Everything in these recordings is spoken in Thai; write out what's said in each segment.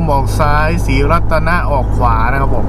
มออกซ้ายสีรัตนะออกขวานะครับผม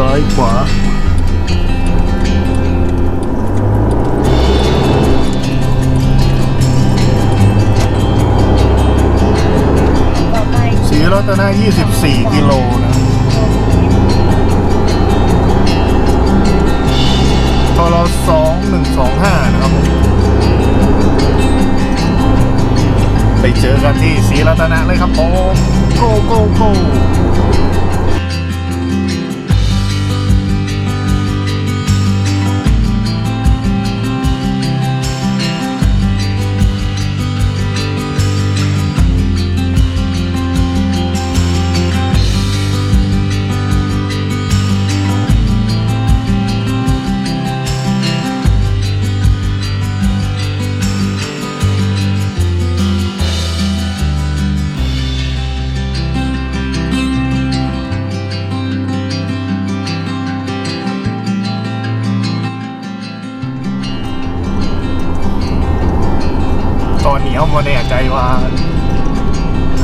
ซ้ายขวา ต่อไปศรีรัตนะ24 กิโลนะทร2125 นะครับผม ไปเจอกันที่ศรีรัตนะเลยครับผม โกโกโก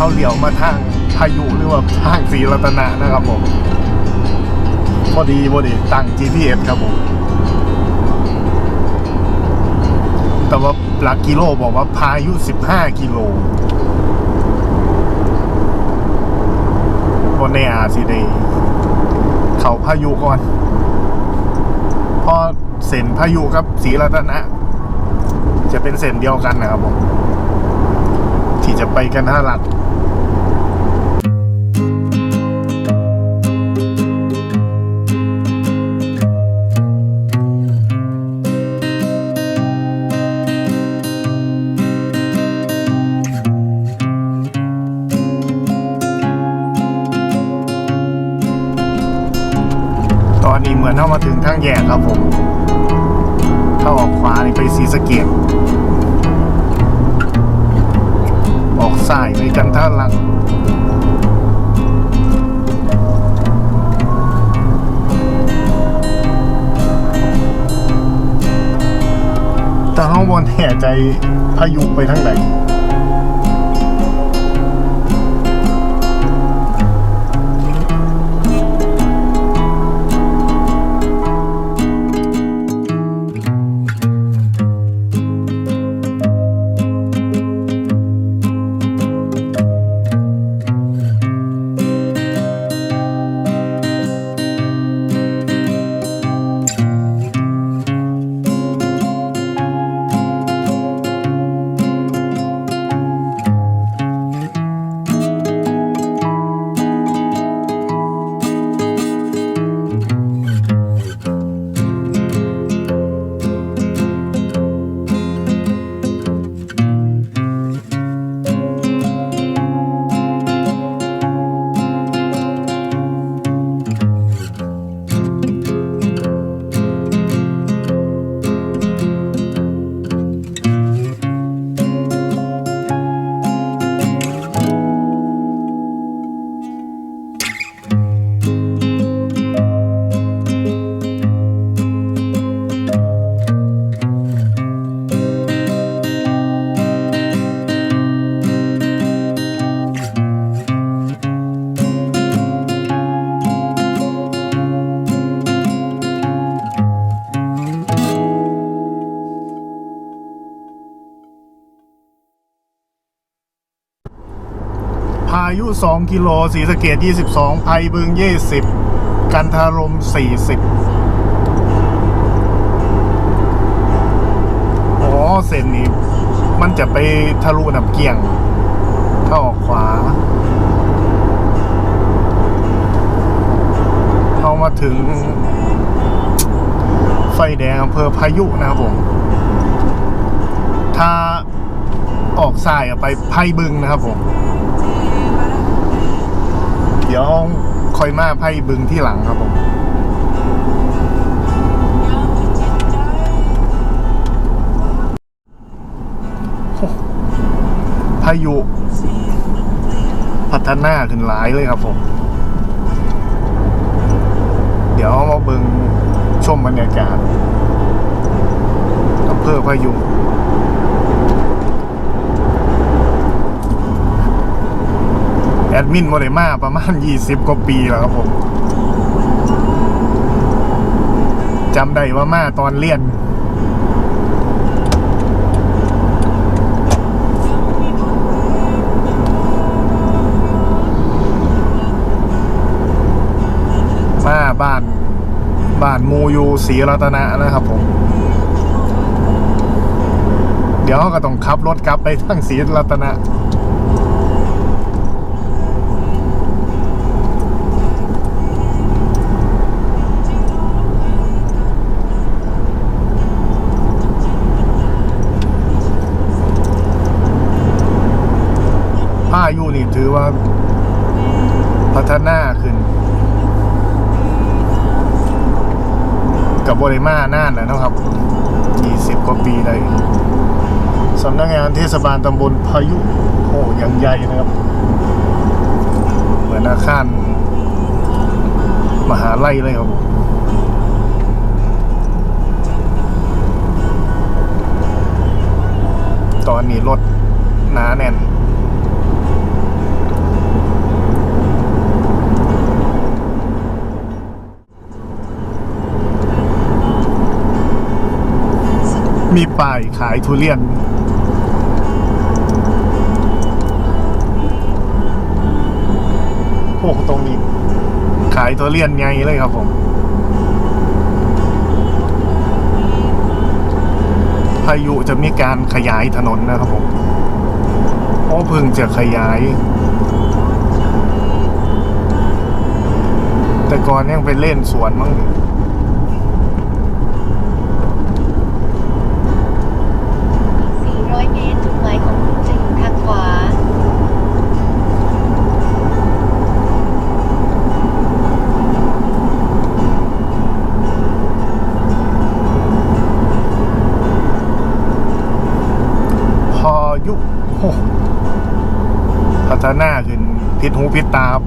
เขาเหลียวมาทางพายุหรือว่าทางศรีรัตนะนะครับผมพอดีพอดีตั้ง GPS ครับผมแต่ว่าหลักกิโลบอกว่าพายุ 15 กิโลบนในอาสิเดเขาพายุก่อนพอเส้นพายุกับศรีรัตนะ จะเป็นเส้นเดียวกันนะครับผมที่จะไปกันท่าหลั แยกครับผมถ้าออกขวานี่ไปสีสะเกตออกสายไปกันท่าลังแต่ข้างบนแห่ใจพายุไปทางไหนายุ 2 กิโลสีสะเกด22 ไพบึง 20 กันทารม 40 อ๋อ เส้นนี้ มันจะไปทะลุน้ำเกียงถ้าออกขวา เข้ามาถึง ไฟแดงอำเภอพายุนะครับผม ถ้าออกซ้ายไปไพ่บึงนะครับผม ดี๋ยวคอยมาไพ่บึงที่หลังครับผมพายุพัฒนาขึ้นหลายเลยครับผม เดี๋ยวมาเบิงชมบรรยากาศอำเภอพายุ แอดมินโมเดมาประมาณ 20 กว่าปีแล้วครับผมจำได้ว่ามาตอนเรียนมาบ้านบ้านมูยูศรีรัตนะนะครับผม เดี๋ยวก็ต้องขับรถกลับไปทั้งศรีรัตนะ ว่า พัฒนาขึ้น กับบริมาน่านแล้วนะครับ20กว่าปีได้สำนักงานเทศบาลตำบลพายุโอ้ยังใหญ่นะครับ เหมือนอาคารมหาลัยเลยครับผมตอนนี้รถหนาแน่น มีป้ายขายทุเรียน โอ้ตรงนี้ ขายทุเรียนไงเลยครับผมพายุจะมีการขยายถนนนะครับผมโอ้เพึ่งจะขยาย แต่ก่อนยังไปเล่นสวนมั้ง พัฒนาขึ้นพิษหูพิษตาครับ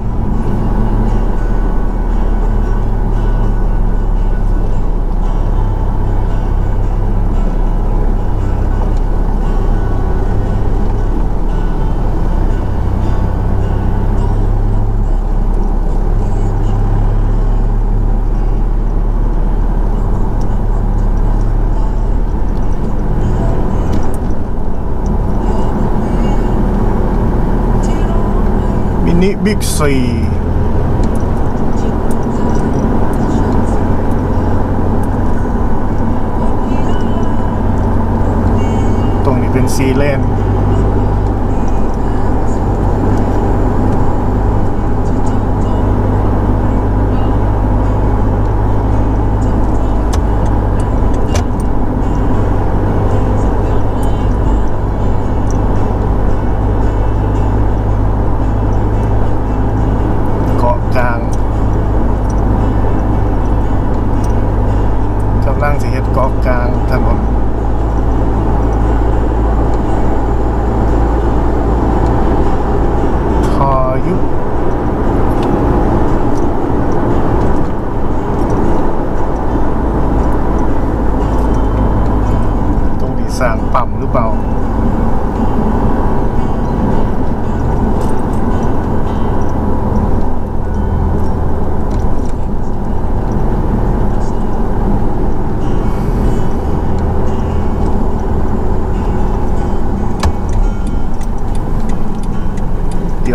มินิบิ๊กซีต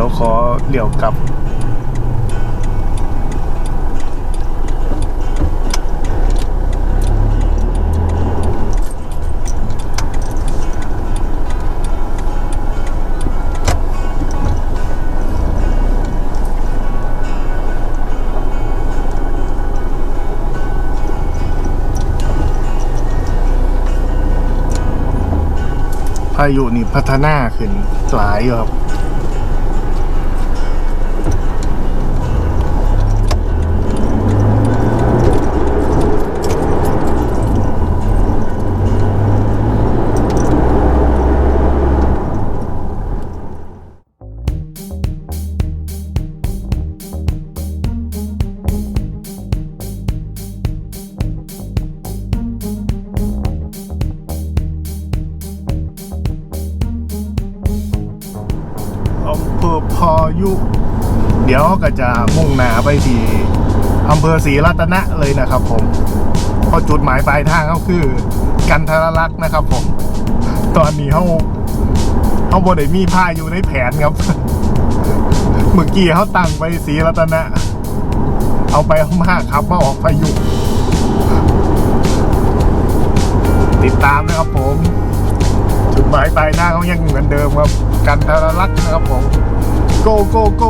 ยวขอเลี้ยวกลับ พายุนี่พัฒนาขึ้นหลายอยู่ครับ ก็จะมุ่งหน้าไปที่อำเภอศรีรัตนะเลยนะครับ ผมเพราะจุดหมายปลายทางก็คือ กันทรลักษณ์นะครับ ผม ตอนนี้เขาเขาบอได้มีผ้าอยู่ในแผนครับเมื่อกี้เขาตั้งไปศรีรัตนะ เอาไปเอามาครับมาออกพายุติดตามนะครับผมจุดหมายปลายทางเขายังเหมือนเดิมครับ กันทรลักษณ์นะครับผมโกโกโก